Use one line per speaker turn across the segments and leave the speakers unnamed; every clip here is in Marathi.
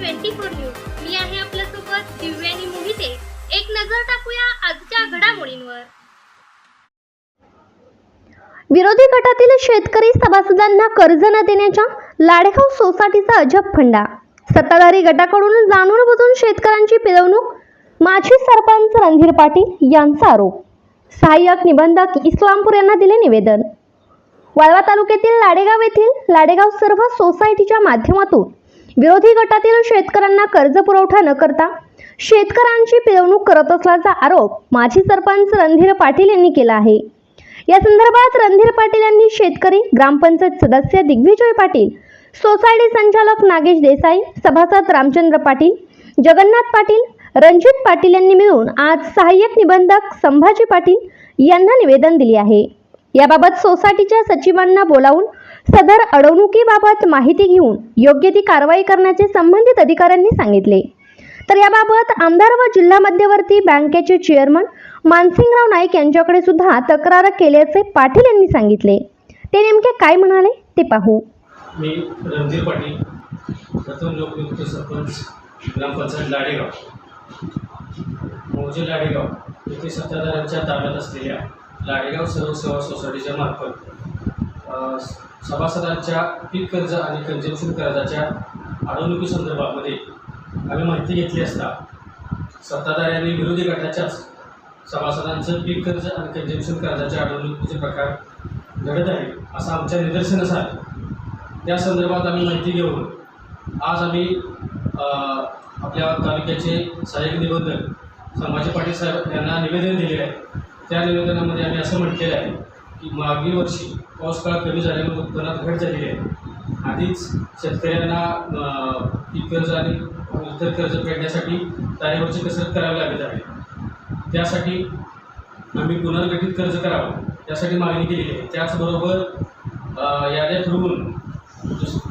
Twenty four news. मी आहे आपल्यासोबत दिव्यानी मोहिते. एक नजर टाकूया आजच्या घडामोडींवर.
विरोधी गटातील शेतकरी सभासदांना कर्ज न देण्याच्या लाडेगाव सोसायटीचा अजब फंडा. सत्ताधारी गटाकडून जाणून बुजून शेतकऱ्यांची पिळवणूक माजी सरपंच रणधीर पाटील यांचा आरोप. सहाय्यक निबंधक इस्लामपूर यांना दिले निवेदन. वाळवा तालुक्यातील लाडेगाव येथील लाडेगाव सर्व सोसायटीच्या माध्यमातून विरोधी गटातील शेतकऱ्यांना कर्ज पुरवठा न करता शेतकऱ्यांची पिळवणूक करत असल्याचा आरोप माजी सरपंच रणधीर पाटील यांनी केला आहे. या संदर्भात रणधीर पाटील यांनी शेतकरी ग्रामपंचायत सदस्य दिग्विजय पाटील सोसायटी संचालक नागेश देसाई सभासद रामचंद्र पाटील जगन्नाथ पाटील रणजित पाटील यांनी मिळून आज सहाय्यक निबंधक संभाजी पाटील यांना निवेदन दिले आहे. याबाबत सोसायटीच्या सचिवांना बोलावून सदर अडवणुकीबाबत माहिती घेऊन योग्य ती कारवाई करण्याचे संबंधित अधिकाऱ्यांनी सांगितले. तर याबाबत आमदार व जिल्हा मध्यवर्ती बँकेचे चेअरमन मानसिंगराव नाईक यांच्याकडे सुद्धा तक्रार केल्याचे पाटील यांनी सांगितले. ते नेमके काय म्हणाले ते पाहू.
मी रणधीर पाटील प्रथम लोकनियुक्त सरपंच ग्रामपंचायत लाडेगाव. मौजे लाडेगाव येथे सत्ताधाऱ्यांच्या ताब्यात असलेल्या लाडेगाव सर्व सेवा सोसायटीच्या मार्फत सभासदांच्या पीक कर्ज आणि कन्झम्शन कर्जाच्या अडवणुकीसंदर्भामध्ये आम्ही माहिती घेतली असता सत्ताधाऱ्यांनी विरोधी गटाच्याच सभासदांचं पीक कर्ज आणि कन्झम्शन कर्जाच्या अडवणुकीचे प्रकार घडत आहे असं आमच्या निदर्शनास आलं. त्या संदर्भात आम्ही माहिती घेऊन आज आम्ही आपल्या तालुक्याचे सहाय्यक निबंधक संभाजी पाटील साहेब यांना निवेदन दिले आहे. त्या निवेदनामध्ये आम्ही असं म्हटलेलं आहे की मागील वर्षी पाऊस काळ कमी झाल्यामुळे उत्पन्नात घट झालेली आहे. आधीच शेतकऱ्यांना पीक कर्ज आणि इतर कर्ज फेडण्यासाठी तारेवरची कसरत करावी लागत आहे. त्यासाठी आम्ही पुनर्गठित कर्ज करावं यासाठी मागणी केलेली आहे. त्याचबरोबर याद्या ठरवून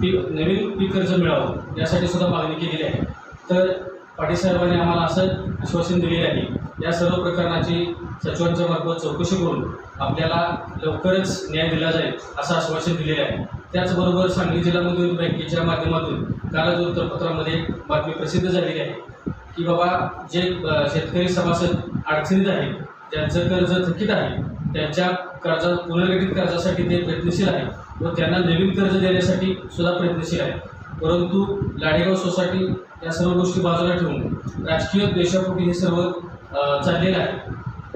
पीक नवीन पीक कर्ज मिळावं यासाठी सुद्धा मागणी केलेली आहे. तर पाटील साहेबांनी आम्हाला असं आश्वासन दिलेलं आहे. या सर्व प्रकरणाची सचिवांच्या मार्फत चौकशी करून आपल्याला लवकरच न्याय दिला जाईल असं आश्वासन दिलेलं आहे. त्याचबरोबर सांगली जिल्हा बँकेच्या माध्यमातून कालच वृत्तपत्रामध्ये बातमी प्रसिद्ध झालेली आहे की बाबा जे शेतकरी सभासद अडचणीत आहे ज्यांचं कर्ज थकीत आहे त्यांच्या कर्जा पुनर्गठित कर्जासाठी ते प्रयत्नशील आहे व त्यांना नवीन कर्ज देण्यासाठी सुद्धा प्रयत्नशील आहे. परंतु लाडेगाव सोसायटी या सर्व गोष्टी बाजूला ठेवून राजकीय देशापोटी हे सर्व चाललेलं आहे.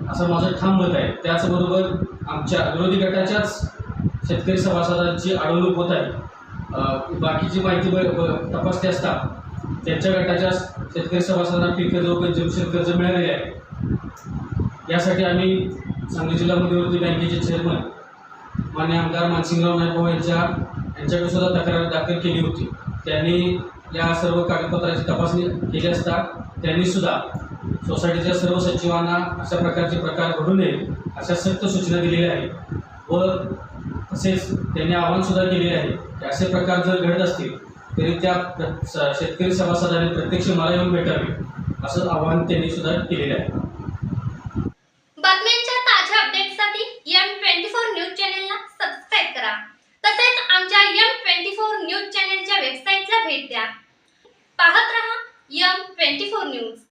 असं माझं ठाम मत आहे. त्याचबरोबर आमच्या विरोधी गटाच्याच शेतकरी सभासदांची अडवणूक होत आहे. बाकीची माहिती ब ब- तपासली असता त्यांच्या गटाच्या शेतकरी सभासदांना पीक कर्ज व जमशेत कर्ज मिळालेले आहे. यासाठी आम्ही सांगली जिल्हा मध्यवर्ती बँकेचे चेअरमन मान्य आमदार मानसिंगराव नायक यांच्या यांच्याकडे सुद्धा तक्रार दाखल केली होती. त्यांनी या सर्व कागदपत्राची तपासणी केली असता त्यांनी सुद्धा सोसायटीच्या सर्व सचिवांना अशा प्रकारचे प्रकार घडू नये अशा सक्त सूचना दिलेल्या आहेत. व तसेच त्यांनी आव्हानसुद्धा केलेले आहे की असे प्रकार जर घडत असतील तरी त्या शेतकरी सभासदांनी प्रत्यक्ष मला येऊन भेटावे असं आवाहन त्यांनी सुद्धा केलेलं आहे.
बातम्यांच्या ताज्या अपडेट्ससाठी एम ट्वेंटी फोर न्यूज चॅनेलला सबस्क्राईब करा. तसेच आमच्या M twenty four news channel भेट द्या पाहत रहा यम ट्वेंटी फोर न्यूज.